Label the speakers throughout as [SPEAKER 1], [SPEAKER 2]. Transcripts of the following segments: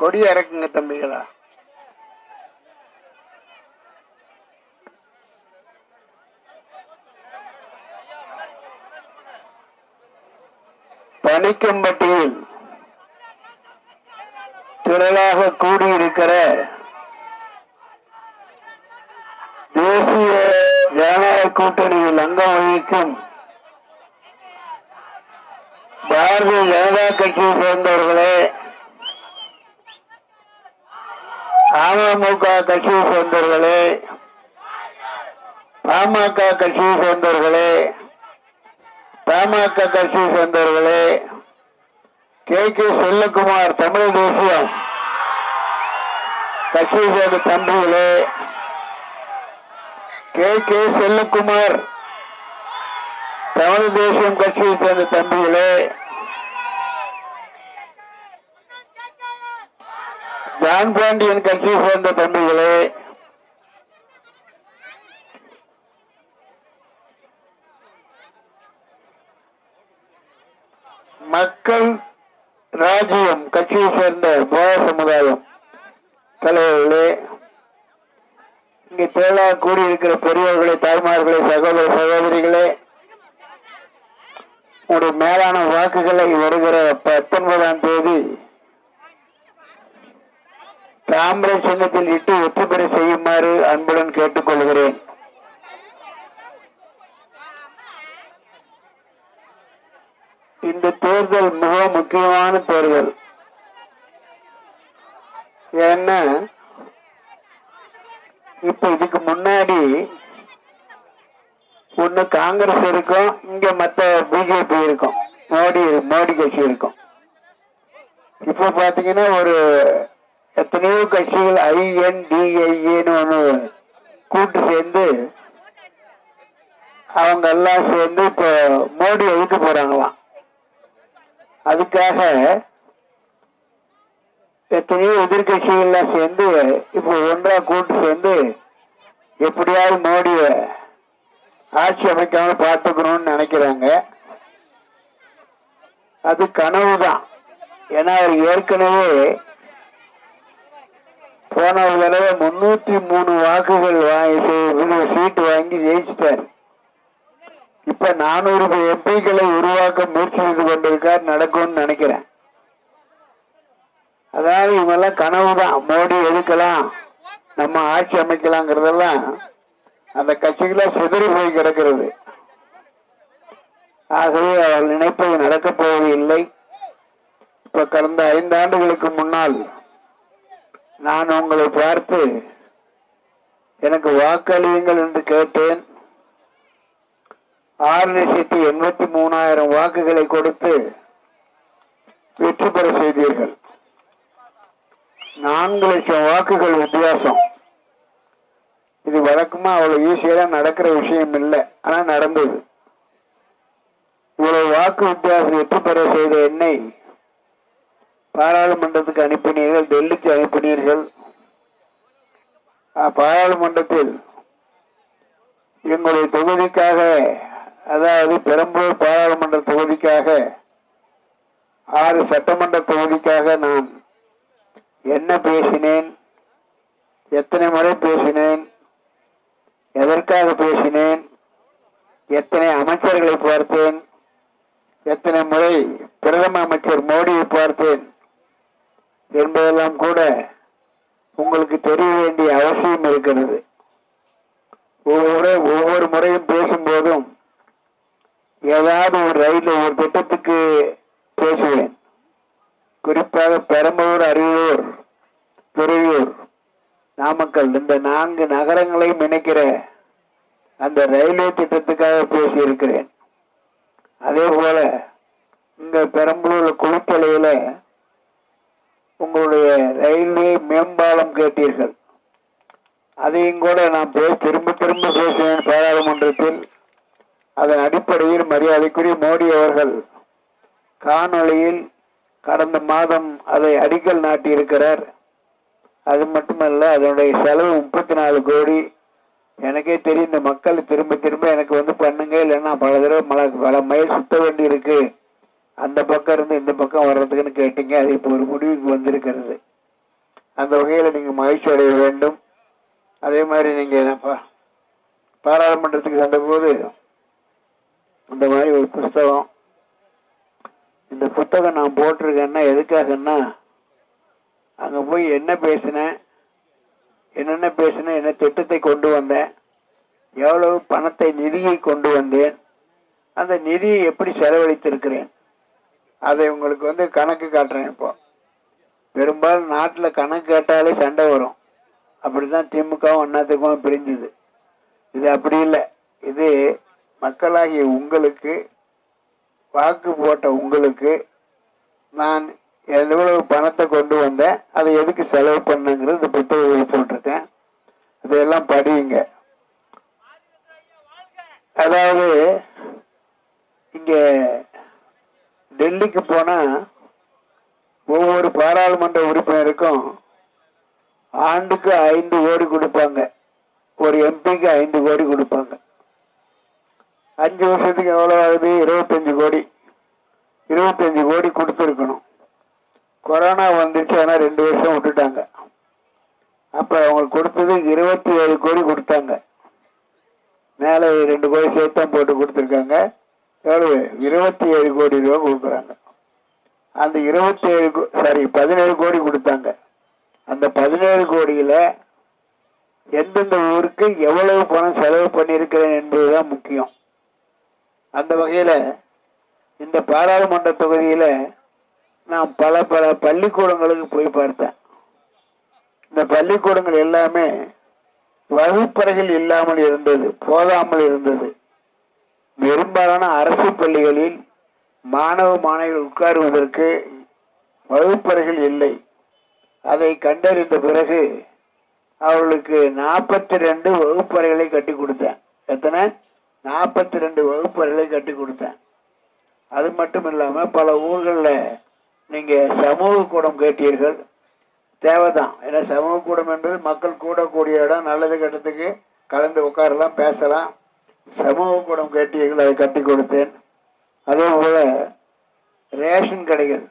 [SPEAKER 1] கொடி இறக்குங்க தம்பிகளா. பனிக்கம்பட்டியில் திரளாக கூடியிருக்கிற தேசிய ஜனநாயக கூட்டணியில் அங்கம் வகிக்கும் பாரதிய ஜனதா கட்சியை சேர்ந்தவர்களே அமமுக கட்சியை சேர்ந்தவர்களே பாமக கட்சியை சேர்ந்தவர்களே பாமக கட்சியை சேர்ந்தவர்களே கே. கே. செல்லகுமார் தமிழ் தேசியம். கட்சியை சேர்ந்த தம்பிகளே கே. கே. செல்லகுமார் தமிழ் தேசியம் கட்சியை சேர்ந்த தம்பிகளே ஜான் பாண்டியன் கட்சியை சேர்ந்த தம்பிகளே. மக்கள் ராஜ்யம் கட்சியை சேர்ந்த போய சமுதாயம் தலைவர்களே இங்கு தேடா கூடியிருக்கிற பெரியவர்களே தாய்மார்களே சகோதர சகோதரிகளே உங்களுடைய மேலான வாக்குகளை வருகிற பத்தொன்பதாம் தேதி தாமிர சின்னத்தில் இட்டு வெற்றி பெற செய்யுமாறு அன்புடன் கேட்டுக்கொள்கிறேன் இந்த தேர்தல் மிக முக்கியமான தேர்தல். ஏன்னா இப்ப இதுக்கு முன்னாடி ஒண்ணு காங்கிரஸ் இருக்கும் இங்க மத்த பிஜேபி இருக்கும் மோடி மோடி கட்சி இருக்கும். இப்ப பாத்தீங்கன்னா ஒரு எத்தனையோ கட்சிகள் ஐஎன்டிஐஏன்னு ஒண்ணு கூட்டு சேர்ந்து அவங்க எல்லாம் சேர்ந்து இப்போ மோடி எழுத்து போறாங்களாம். அதுக்காக எத்தனையோ எதிர்கட்சிகள்லாம் சேர்ந்து இப்போ ஒன்றா கூட்டு சேர்ந்து எப்படியாவது மோடிய ஆட்சி அமைக்காம பார்த்துக்கணும்னு நினைக்கிறாங்க. அது கனவு தான் ஏன்னா அவர் ஏற்கனவே போன தடவை முன்னூத்தி மூணு வாக்குகள் வாங்கி சீட்டு வாங்கி ஜெயிச்சிட்டார். இப்ப நானூறு எம்பிக்களை உருவாக்க முயற்சி செய்து கொண்டிருக்கார் நடக்கும்னு நினைக்கிறேன். அதாவது இவெல்லாம் கனவு தான். மோடி எடுக்கலாம் நம்ம ஆட்சி அமைக்கலாங்கிறதெல்லாம் அந்த கட்சிகளை சிதறி போய் கிடக்கிறது. ஆகவே அவர் நினைப்பது நடக்கப் போவது இல்லை இப்ப கடந்த ஐந்து ஆண்டுகளுக்கு முன்னால் நான் உங்களை பார்த்து எனக்கு வாக்களியுங்கள் என்று கேட்டேன். ஆறு லட்சத்தி எண்பத்தி மூணாயிரம் வாக்குகளை கொடுத்து வெற்றி பெற செய்தீர்கள். நான்கு லட்சம் வாக்குகள் வித்தியாசம். இது வழக்கமா அவ்வளவு ஈஸியா நடக்கிற விஷயம் இல்லை. ஆனா நடந்தது. இவ்வளவு வாக்கு வித்தியாசம் வெற்றி பெற செய்த என்னை பாராளுமன்றத்துக்கு அனுப்பினீர்கள் டெல்லிக்கு அனுப்பினீர்கள். பாராளுமன்றத்தில் எங்களுடைய தொகுதிக்காக அதாவது பெரம்பலூர் பாராளுமன்ற தொகுதிக்காக ஆறு சட்டமன்ற தொகுதிக்காக நான் என்ன பேசினேன் எத்தனை முறை பேசினேன் எதற்காக பேசினேன் எத்தனை அமைச்சர்களை பார்த்தேன் எத்தனை முறை பிரதம அமைச்சர் மோடியை பார்த்தேன் என்பதெல்லாம் கூட உங்களுக்கு தெரிய வேண்டிய அவசியம் இருக்கிறது. ஒவ்வொரு ஒவ்வொரு முறையும் பேசும்போதும் ஏதாவது ஒரு ரயில் ஒரு திட்டத்துக்கு பேசுவேன். குறிப்பாக பெரம்பலூர் அரியலூர் துறையூர் நாமக்கல் இந்த நான்கு நகரங்களையும் இணைக்கிற அந்த ரயில்வே திட்டத்துக்காக பேசியிருக்கிறேன். அதே போல இங்க பெரம்பலூர் குளித்தலையில உங்களுடைய ரயில்வே மேம்பாலம் கேட்டீர்கள். அதையும் கூட நான் பேச திரும்ப திரும்ப பேசுவேன் பாராளுமன்றத்தில். அதன் அடிப்படையில் மரியாதைக்குரிய மோடி அவர்கள் காணொளியில் கடந்த மாதம் அதை அடிக்கல் நாட்டியிருக்கிறார். அது மட்டுமல்ல அதனுடைய செலவு முப்பத்தி நாலு கோடி. எனக்கே தெரியும் இந்த மக்கள் திரும்ப திரும்ப எனக்கு வந்து பண்ணுங்க இல்லைன்னா பல தடவை மல பல மைல் சுத்த வேண்டி இருக்கு. அந்த பக்கம் இருந்து இந்த பக்கம் வர்றதுக்குன்னு கேட்டீங்க அது இப்போ ஒரு முடிவுக்கு வந்திருக்கிறது. அந்த வகையில் நீங்கள் மகிழ்ச்சி அடைய வேண்டும். அதே மாதிரி நீங்கள் பா- பாராளுமன்றத்துக்கு சென்றபோது இந்த மாதிரி ஒரு புஸ்தகம். இந்த புத்தகம் நான் போட்டிருக்கேன்னா எதுக்காகன்னா அங்கே போய் என்ன பேசினேன் என்னென்ன பேசினேன் என்ன திட்டத்தை கொண்டு வந்தேன் எவ்வளவு பணத்தை நிதியை கொண்டு வந்தேன் அந்த நிதியை எப்படி செலவழித்திருக்கிறேன் அதை உங்களுக்கு வந்து கணக்கு காட்டுறேன் இப்போ. பெரும்பாலும் நாட்டில் கணக்கு கேட்டாலே சண்டை வரும். அப்படி தான் திமுகவும் அண்ணாத்துக்கும் பிரிஞ்சுது. இது அப்படி இல்லை. இது மக்களாகிய உங்களுக்கு வாக்கு போட்ட உங்களுக்கு நான் எவ்வளவு பணத்தை கொண்டு வந்தேன் அதை எதுக்கு செலவு பண்ணுங்கிறது இந்த புத்தகத்தில் போட்டிருக்கேன். இதையெல்லாம் படியுங்க. அதாவது இங்கே டெல்லிக்கு போனால் ஒவ்வொரு பாராளுமன்ற உறுப்பினருக்கும் ஆண்டுக்கு ஐந்து கோடி கொடுப்பாங்க. ஒரு எம்பிக்கு ஐந்து கோடி கொடுப்பாங்க. அஞ்சு வருஷத்துக்கு எவ்வளோ ஆகுது? இருபத்தஞ்சு கோடி. இருபத்தஞ்சு கோடி கொடுத்துருக்கணும். கொரோனா வந்துச்சு ஆனால் ரெண்டு வருஷம் விட்டுட்டாங்க. அப்போ அவங்க கொடுத்தது இருபத்தி ஏழு கோடி கொடுத்தாங்க. மேலே ரெண்டு கோடி சேர்த்தம் போட்டு கொடுத்துருக்காங்க. எவ்வளவு? இருபத்தி ஏழு கோடி ரூபா கொடுக்குறாங்க. அந்த இருபத்தி ஏழு சாரி பதினேழு கோடி கொடுத்தாங்க. அந்த பதினேழு கோடியில் எந்தெந்த ஊருக்கு எவ்வளவு பணம் செலவு பண்ணியிருக்கிறேன் என்பதுதான் முக்கியம். அந்த வகையில இந்த பாராளுமன்ற தொகுதியில நான் பல பல பள்ளிக்கூடங்களுக்கு போய் பார்த்தேன். இந்த பள்ளிக்கூடங்கள் எல்லாமே வகுப்பறைகள் இல்லாமல் இருந்தது போதாமல் இருந்தது. பெரும்பாலான அரசு பள்ளிகளில் மாணவ மாணவிகள் உட்காருவதற்கு வகுப்பறைகள் இல்லை. அதை கண்டறிந்த பிறகு அவர்களுக்கு நாற்பத்தி ரெண்டு வகுப்பறைகளை கட்டி கொடுத்தேன். எத்தனை? நாற்பத்தி ரெண்டு வகுப்பறைகளை கட்டி கொடுத்தேன். அது மட்டும் இல்லாமல் பல ஊர்களில் நீங்கள் சமூக கூடம் கேட்டீர்கள். தேவைதான். ஏன்னா சமூக கூடம் என்பது மக்கள் கூடக்கூடிய இடம் நல்லது கெட்டதுக்கு கலந்து உட்காரலாம் பேசலாம். சமூக கூடம் கேட்டீர்கள் அதை கட்டி கொடுத்தேன். அதே போல் ரேஷன் கடைகள்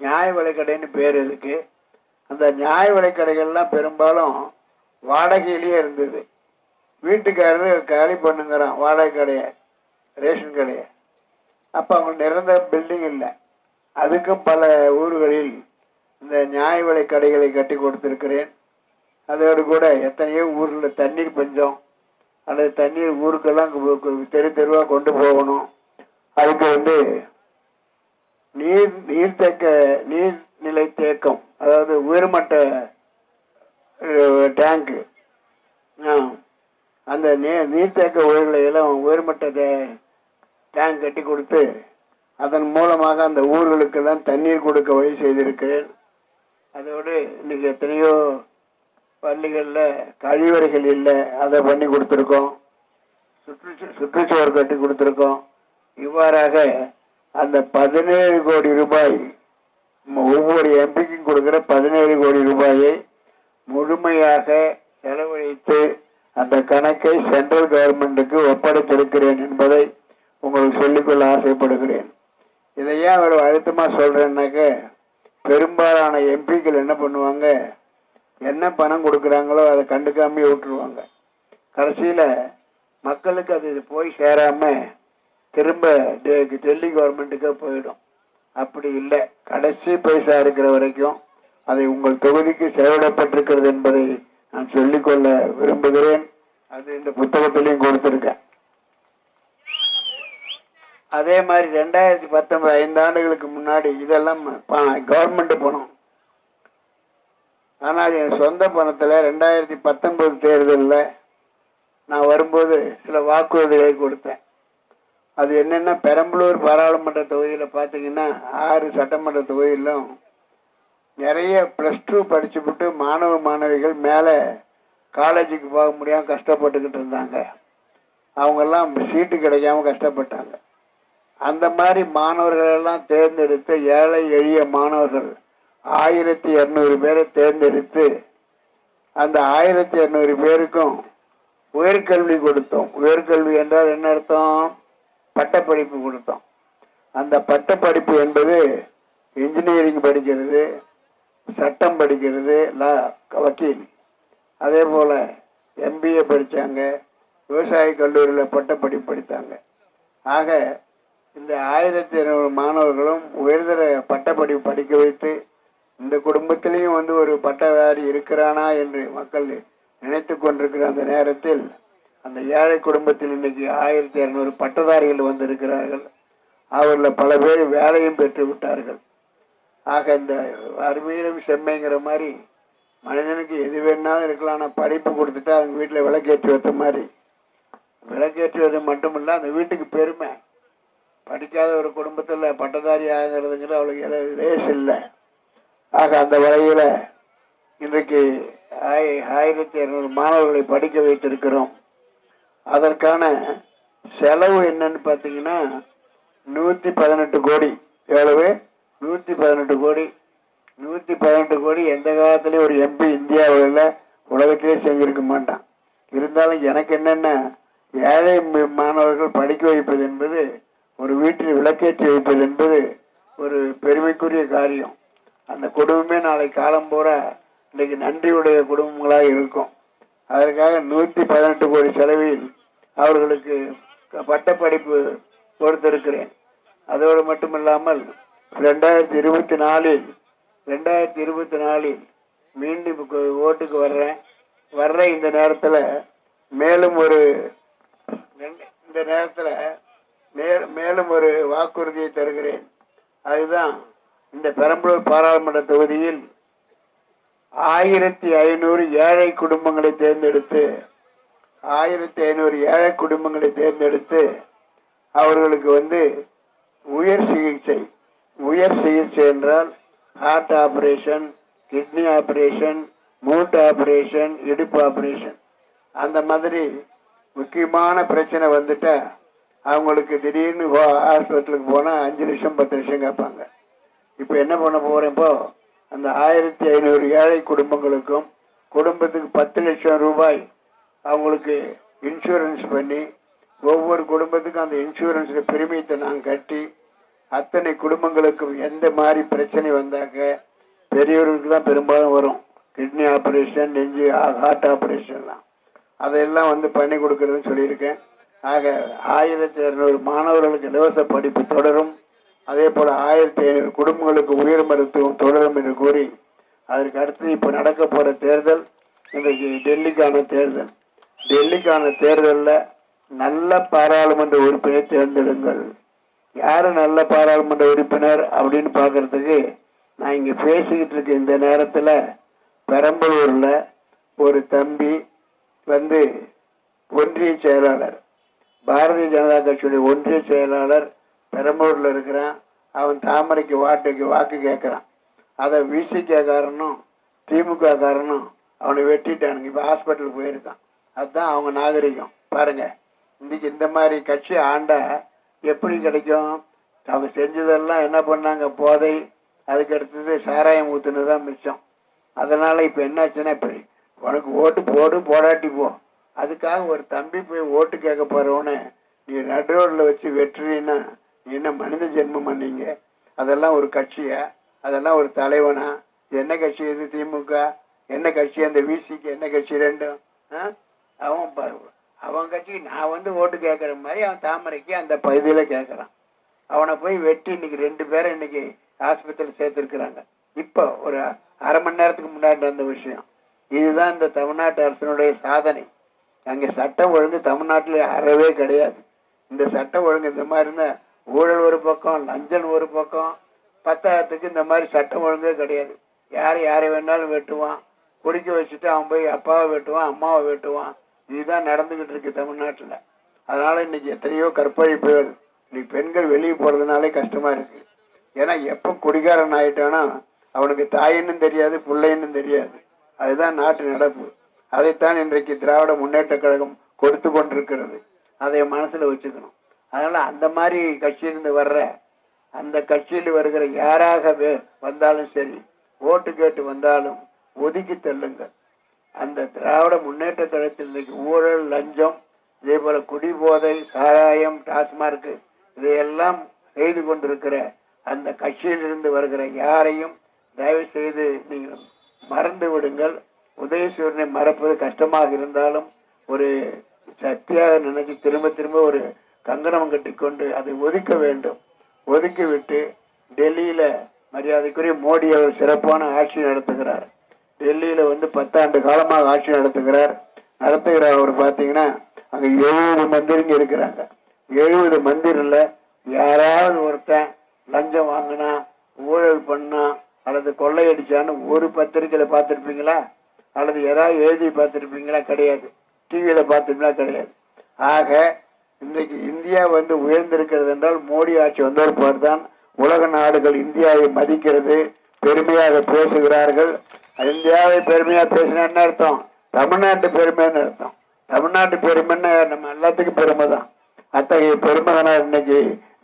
[SPEAKER 1] நியாய விலை கடைன்னு பேர் இதுக்கு அந்த நியாய விலை கடைகள்லாம் பெரும்பாலும் வாடகையிலேயே இருந்தது. வீட்டுக்காரரு காலி பண்ணுங்கிறான் வாடகை கடையை ரேஷன் கடையை. அப்போ அவங்க நிரந்தர பில்டிங் இல்லை. அதுக்கும் பல ஊர்களில் இந்த நியாய விலை கடைகளை கட்டி கொடுத்துருக்கிறேன். அதோடு கூட எத்தனையோ ஊரில் தண்ணீர் பஞ்சம் அல்லது தண்ணீர் ஊருக்கெல்லாம் தெரு தெருவாக கொண்டு போகணும். அதுக்கு வந்து நீர் நீர்த்தேக்க நீர்நிலை தேக்கம் அதாவது உயர்மட்ட டேங்கு அந்த நீ நீர்த்தேக்க உயர்களை எல்லாம் உயர்மட்ட டேங்க் கட்டி கொடுத்து அதன் மூலமாக அந்த ஊர்களுக்கெல்லாம் தண்ணீர் கொடுக்க வழி செய்திருக்கிறேன். அதோடு இன்னைக்கு எத்தனையோ பள்ளிகளில் கழிவறைகள் இல்லை அதை பண்ணி கொடுத்துருக்கோம். சுற்று சுற்றுச்சுவர் கட்டி கொடுத்துருக்கோம். இவ்வாறாக அந்த பதினேழு கோடி ரூபாய் ஒவ்வொரு எம்பிக்கும் கொடுக்குற பதினேழு கோடி ரூபாயை முழுமையாக செலவழித்து அந்த கணக்கை சென்ட்ரல் கவர்மெண்ட்டுக்கு ஒப்படைத்திருக்கிறேன் என்பதை உங்களுக்கு சொல்லிக்கொள்ள ஆசைப்படுகிறேன். இதை ஏன் அவர் அழுத்தமாக சொல்கிறேன்னாக்க பெரும்பாலான எம்பிக்கள் என்ன பண்ணுவாங்க? என்ன பணம் கொடுக்குறாங்களோ அதை கண்டுக்காமயே விட்டுருவாங்க. கடைசியில் மக்களுக்கு அது போய் சேராமல் திரும்ப டெ- டெல்லி கவர்மெண்ட்டுக்கே போயிடும். அப்படி இல்லை. கடைசி பைசா இருக்கிற வரைக்கும் அதை உங்கள் தொகுதிக்கு செலவிடப்பட்டிருக்கிறது என்பதை நான் சொல்லிக்கொள்ள விரும்புகிறேன். அது இந்த புத்தகத்திலையும் கொடுத்துருக்கேன். அதே மாதிரி ரெண்டாயிரத்தி பத்தொன்பது ஐந்து ஆண்டுகளுக்கு முன்னாடி இதெல்லாம் கவர்மெண்ட் பணம். ஆனால் என் சொந்த பணத்தில் ரெண்டாயிரத்தி பத்தொன்பது தேர்தலில் நான் வரும்போது சில வாக்குறுதிகளை கொடுத்தேன். அது என்னென்னா பெரம்பலூர் பாராளுமன்ற தொகுதியில் பார்த்தீங்கன்னா ஆறு சட்டமன்ற தொகுதியிலும் நிறைய ப்ளஸ் டூ படிச்சுவிட்டு மாணவ மாணவிகள் மேலே காலேஜுக்கு போக முடியாமல் கஷ்டப்பட்டுக்கிட்டு இருந்தாங்க. அவங்கெல்லாம் சீட்டு கிடைக்காம கஷ்டப்பட்டாங்க. அந்த மாதிரி மாணவர்களெல்லாம் தேர்ந்தெடுத்து ஏழை எளிய மாணவர்கள் ஆயிரத்தி இரநூறு பேரை தேர்ந்தெடுத்து அந்த ஆயிரத்தி இரநூறு பேருக்கும் உயர்கல்வி கொடுத்தோம். உயர்கல்வி என்றால் என்ன அர்த்தம்? பட்டப்படிப்பு கொடுத்தோம். அந்த பட்டப்படிப்பு என்பது இன்ஜினியரிங் படிக்கிறது சட்டம் படிக்கிறது லா வக்கீல். அதே போல் எம்பிஏ படித்தாங்க விவசாய கல்லூரியில் பட்டப்படி படித்தாங்க. ஆக இந்த ஆயிரத்தி இருநூறு மாணவர்களும் உயர்தர பட்டப்படி படிக்க வைத்து இந்த குடும்பத்திலையும் வந்து ஒரு பட்டதாரி இருக்கிறானா என்று மக்கள் நினைத்து கொண்டிருக்கிற அந்த நேரத்தில் அந்த ஏழை குடும்பத்தில் இன்னைக்கு ஆயிரத்தி இரநூறு பட்டதாரிகள் வந்திருக்கிறார்கள். அவர்கள் பல பேர் வேலையும் பெற்று விட்டார்கள். ஆக இந்த அருமையிலும் செம்மைங்கிற மாதிரி மனிதனுக்கு எது வேணாலும் இருக்கலாம். ஆனால் படிப்பு கொடுத்துட்டா அவங்க வீட்டில் விளக்கேற்றி வைத்த மாதிரி. விளக்கேற்றுவது மட்டும் இல்லை அந்த வீட்டுக்கு பெருமை. படிக்காத ஒரு குடும்பத்தில் பட்டதாரி ஆகிறதுங்கிறது அவளுக்கு லேஸ் இல்லை. ஆக அந்த வகையில் இன்றைக்கு ஆய் ஆயிரத்தி இரநூறு மாணவர்களை படிக்க வைத்திருக்கிறோம். அதற்கான செலவு என்னன்னு பார்த்தீங்கன்னா நூற்றி பதினெட்டு கோடி. எவ்வளவு? நூற்றி பதினெட்டு கோடி நூற்றி பதினெட்டு கோடி எந்த காலத்துலேயும் ஒரு எம்பி இந்தியாவில் உலகத்திலே செஞ்சிருக்க மாட்டான். இருந்தாலும் எனக்கு என்னென்ன ஏழை மாணவர்கள் படிக்க வைப்பது என்பது ஒரு வீட்டில் விளக்கேற்றி வைப்பது என்பது ஒரு பெருமைக்குரிய காரியம். அந்த குடும்பமே நாளை காலம் போற இன்றைக்கு நன்றியுடைய குடும்பங்களாக இருக்கும். அதற்காக நூற்றி பதினெட்டு கோடி செலவில் அவர்களுக்கு பட்டப்படிப்பு கொடுத்திருக்கிறேன். அதோடு மட்டுமில்லாமல் ரெண்டாயிரத்தி இருபத்தி நாலில் ரெண்டாயிரத்தி இருபத்தி நாலில் மீண்டும் ஓட்டுக்கு வர்றேன். வர்ற இந்த நேரத்தில் மேலும் ஒரு ரெண்டு- இந்த நேரத்தில் மே- மேலும் ஒரு வாக்குறுதியை தருகிறேன். அதுதான் இந்த பெரம்பலூர் பாராளுமன்ற தொகுதியில் ஆயிரத்தி ஐநூறு ஏழை குடும்பங்களை தேர்ந்தெடுத்து ஆயிரத்தி ஐநூறு ஏழை குடும்பங்களை தேர்ந்தெடுத்து அவர்களுக்கு வந்து உயர் சிகிச்சை உயர் சிகிச்சை என்றால் ஹார்ட் ஆபரேஷன் கிட்னி ஆபரேஷன் மூட்டு ஆபரேஷன் இடுப்பு ஆபரேஷன் அந்த மாதிரி முக்கியமான பிரச்சனை வந்துட்டா அவங்களுக்கு திடீர்னு ஹாஸ்பிட்டலுக்கு போனால் அஞ்சு லட்சம் பத்து லட்சம் கேட்பாங்க. இப்போ என்ன பண்ண போகிறப்போ அந்த ஆயிரத்தி ஐநூறு ஏழை குடும்பங்களுக்கும் குடும்பத்துக்கு பத்து லட்சம் ரூபாய் அவங்களுக்கு இன்சூரன்ஸ் பண்ணி ஒவ்வொரு குடும்பத்துக்கும் அந்த இன்சூரன்ஸில் பிரீமியத்தை நாங்கள் கட்டி அத்தனை குடும்பங்களுக்கும் எந்த மாதிரி பிரச்சனை வந்தாக்க பெரியவர்களுக்கு தான் பெரும்பாலும் வரும். கிட்னி ஆப்ரேஷன் நெஞ்சு ஹார்ட் ஆப்ரேஷன்லாம் அதையெல்லாம் வந்து பண்ணி கொடுக்கறதுன்னு சொல்லியிருக்கேன். ஆக ஆயிரத்தி இரநூறு மாணவர்களுக்கு இலவச படிப்பு தொடரும். அதே போல் ஆயிரத்தி ஐநூறு குடும்பங்களுக்கு உயர் மருத்துவம் தொடரும் என்று கூறி அதற்கு அடுத்து இப்போ நடக்க போகிற தேர்தல் இன்றைக்கு டெல்லிக்கான தேர்தல். டெல்லிக்கான தேர்தலில் நல்ல பாராளுமன்ற உறுப்பினை தேர்ந்தெடுங்கள். யாரு நல்ல பாராளுமன்ற உறுப்பினர் அப்படின்னு பார்க்கறதுக்கு நான் இங்கே பேசிக்கிட்டு இருக்க இந்த நேரத்தில் பெரம்பலூரில் ஒரு தம்பி வந்து ஒன்றிய செயலாளர் பாரதிய ஜனதா கட்சியுடைய ஒன்றிய செயலாளர் பெரம்பலூரில் இருக்கிறான். அவன் தாமரைக்கு வாட்டுக்கு வாக்கு கேட்குறான் அதை விசிக காரணம் திமுக காரனும் அவனை வெட்டிட்டானுங்க. இப்போ ஹாஸ்பிட்டலுக்கு போயிருக்கான். அதுதான் அவங்க நாகரிகம். பாருங்க. இன்னைக்கு இந்த மாதிரி கட்சி ஆண்டா எப்படி கிடைக்கும்? அவங்க செஞ்சதெல்லாம் என்ன பண்ணாங்க? போதை. அதுக்கு அடுத்தது சாராயம் ஊத்துனது தான் மிச்சம். அதனால இப்போ என்னாச்சுன்னா இப்படி உனக்கு ஓட்டு போடு போடாட்டி போ. அதுக்காக ஒரு தம்பி போய் ஓட்டு கேட்க போறவன நீ நடுரோடில் வச்சு வெட்டுறீன்னா நீ என்ன மனித ஜென்மம் பண்ணீங்க? அதெல்லாம் ஒரு கட்சியா? அதெல்லாம் ஒரு தலைவனா? இது என்ன கட்சி இது திமுக? என்ன கட்சி அந்த விசிக்கு என்ன கட்சி ரெண்டும்? அவன் அவன் கட்சி நான் வந்து ஓட்டு கேட்குற மாதிரி அவன் தாமரைக்கு அந்த பகுதியில் கேட்குறான் அவனை போய் வெட்டி இன்னைக்கு ரெண்டு பேரும் இன்னைக்கு ஆஸ்பத்திரியில் சேர்த்துருக்குறாங்க. இப்போ ஒரு அரை மணி நேரத்துக்கு முன்னாடி நடந்த விஷயம். இதுதான் இந்த தமிழ்நாட்டு அரசனுடைய சாதனை. அங்கே சட்டம் ஒழுங்கு தமிழ்நாட்டில் அறவே கிடையாது. இந்த சட்டம் ஒழுங்கு இந்த மாதிரி இருந்தால் ஊழல் ஒரு பக்கம் லஞ்சம் ஒரு பக்கம் பத்தாயிரத்துக்கு இந்த மாதிரி சட்டம் ஒழுங்கே கிடையாது. யார் யாரை வேணாலும் வெட்டுவான். குடிக்க வச்சுட்டு அவன் போய் அப்பாவை வெட்டுவான் அம்மாவை வெட்டுவான். இதுதான் நடந்துகிட்டு இருக்கு தமிழ்நாட்டில். அதனால இன்னைக்கு எத்தனையோ கற்பழிப்புகள் இன்னைக்கு பெண்கள் வெளியே போறதுனாலே கஷ்டமா இருக்கு. ஏன்னா எப்போ குடிகாரன் ஆயிட்டானா அவனுக்கு தாயின்னு தெரியாது பிள்ளைன்னு தெரியாது. அதுதான் நாட்டு நடப்பு. அதைத்தான் இன்றைக்கு திராவிட முன்னேற்ற கழகம் கொடுத்து கொண்டிருக்கிறது. அதை மனசுல வச்சுக்கணும். அதனால அந்த மாதிரி கட்சியிலிருந்து வர்ற அந்த கட்சியில் வருகிற யாராக வே- வந்தாலும் சரி ஓட்டு கேட்டு வந்தாலும் ஒதுக்கி தள்ளுங்கள். அந்த திராவிட முன்னேற்ற கழகத்தில் இன்னைக்கு ஊழல் லஞ்சம் இதே போல குடிபோதை சாராயம் டாஸ்மார்க் இதையெல்லாம் செய்து கொண்டிருக்கிற அந்த கட்சியிலிருந்து வருகிற யாரையும் தயவு செய்து நீங்கள் மறந்து விடுங்கள். உதயசூரனை மறப்பது கஷ்டமாக இருந்தாலும் ஒரு சக்தியாக நினைச்சு திரும்ப திரும்ப ஒரு கங்கணம் கட்டிக்கொண்டு அதை ஒதுக்க வேண்டும். ஒதுக்கி விட்டு டெல்லியில மரியாதைக்குரிய மோடி அவர் சிறப்பான ஆட்சி நடத்துகிறார். டெல்லியில் வந்து பத்தாண்டு காலமாக ஆட்சி நடத்துகிறார். நடத்துகிற அவர் பார்த்தீங்கன்னா அங்கே எழுபது மந்திரிங்க இருக்கிறாங்க. எழுபது மந்திரில யாராவது ஒருத்தன் லஞ்சம் வாங்கினா ஊழல் பண்ணா அல்லது கொள்ளையடிச்சான்னு ஒரு பத்திரிக்கையில் பார்த்துருப்பீங்களா? அல்லது ஏதாவது எழுதி பார்த்துருப்பீங்களா? கிடையாது. டிவியில் பார்த்துருப்பீங்களா? கிடையாது. ஆக இன்றைக்கு இந்தியா வந்து உயர்ந்திருக்கிறது என்றால் மோடி ஆட்சி வந்தவர் தான் உலக நாடுகள் இந்தியாவை மதிக்கிறது பெருமையாக பேசுகிறார்கள். இந்தியாவை பெருமையா பேசினா என்ன அர்த்தம். தமிழ்நாட்டு பெருமைன்னு அர்த்தம். தமிழ்நாட்டு பெருமைன்னு நம்ம எல்லாத்துக்கும் பெருமை தான். அத்தகைய பெருமகனார் இன்னைக்கு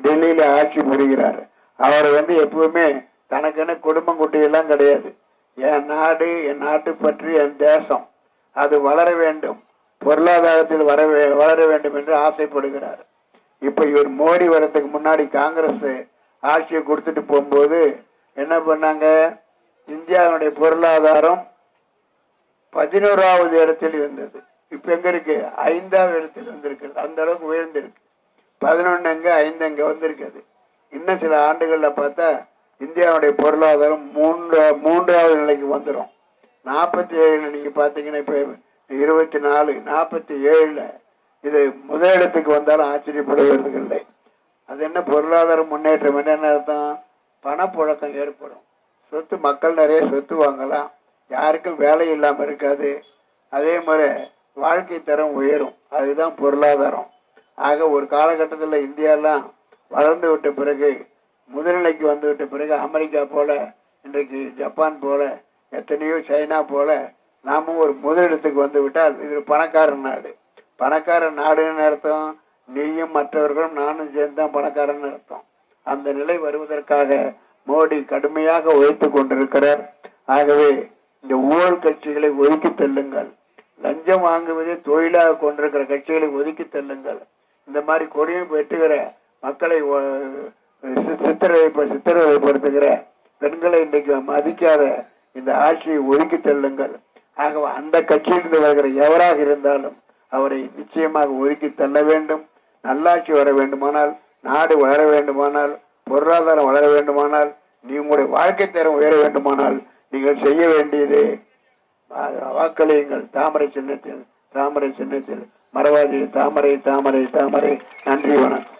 [SPEAKER 1] டெல்லியில ஆட்சி புரிகிறார். அவர் வந்து எப்பவுமே தனக்குன்னு குடும்பம் குட்டியெல்லாம் கிடையாது. என் நாடு என் நாட்டு பற்றி என் தேசம் அது வளர வேண்டும். பொருளாதாரத்தில் வர வளர வேண்டும் என்று ஆசைப்படுகிறார். இப்ப இவர் மோடி வரத்துக்கு முன்னாடி காங்கிரஸ் ஆட்சியை கொடுத்துட்டு போகும்போது என்ன பண்ணாங்க? இந்தியாவினுடைய பொருளாதாரம் பதினோராவது இடத்தில் இருந்தது. இப்ப எங்க இருக்கு? ஐந்தாவது இடத்தில் வந்திருக்கிறது. அந்த அளவுக்கு உயர்ந்திருக்கு. பதினொன்னு அங்கே ஐந்து அங்கே வந்திருக்குது இன்னும் சில ஆண்டுகள்ல பார்த்தா இந்தியாவுடைய பொருளாதாரம் மூன்று மூன்றாவது நிலைக்கு வந்துடும் நாற்பத்தி ஏழில் நீங்க பாத்தீங்கன்னா இப்ப இருபத்தி நாலு நாற்பத்தி ஏழுல இது முதலிடத்துக்கு வந்தாலும் ஆச்சரியப்படுவதற்கு இல்லை. அது என்ன பொருளாதார முன்னேற்றம் என்ன அர்த்தம்? பணப்புழக்கம் ஏற்படும். சொத்து மக்கள் நிறைய சொத்து வாங்கலாம். யாருக்கும் வேலை இல்லாமல் இருக்காது. அதே மாதிரி வாழ்க்கை தரம் உயரும். அதுதான் பொருளாதாரம். ஆக ஒரு காலகட்டத்தில் இந்தியாலாம் வளர்ந்து விட்ட பிறகு முதல்நிலைக்கு வந்து விட்ட பிறகு அமெரிக்கா போல இன்றைக்கு ஜப்பான் போல எத்தனையோ சைனா போல நாமும் ஒரு முதலிடத்துக்கு வந்து விட்டால் இது ஒரு பணக்கார நாடு. பணக்கார நாடுன்னு அர்த்தம் நீயும் மற்றவர்களும் நானும் சேர்ந்து தான் பணக்காரன்னு அர்த்தம். அந்த நிலை வருவதற்காக மோடி கடுமையாக உழைத்துக் கொண்டிருக்கிறார். ஆகவே இந்த ஊழல் கட்சிகளை ஒதுக்கி தள்ளுங்கள். லஞ்சம் வாங்குவதே தொழிலாக கொண்டிருக்கிற கட்சிகளை ஒதுக்கி தள்ளுங்கள். இந்த மாதிரி கொடியும் வெட்டுகிற மக்களை ஒ- சி- சித்திரவதைப்படுத்துகிற பெண்களை இன்றைக்கு மதிக்காத இந்த ஆட்சியை ஒதுக்கி தள்ளுங்கள். ஆகவே அந்த கட்சியிலிருந்து வருகிற எவராக இருந்தாலும் அவரை நிச்சயமாக ஒதுக்கி தள்ள வேண்டும். நல்லாட்சி வர வேண்டுமானால் நாடு வளர வேண்டுமானால் பொருளாதாரம் வளர வேண்டுமானால் நீ உங்களுடைய வாழ்க்கை தரம் உயர வேண்டுமானால் நீங்கள் செய்ய வேண்டியது வாக்களியுங்கள் தாமரை சின்னத்தில் தாமரை சின்னத்தில் மரவாதி தாமரை தாமரை தாமரை. நன்றி வணக்கம்.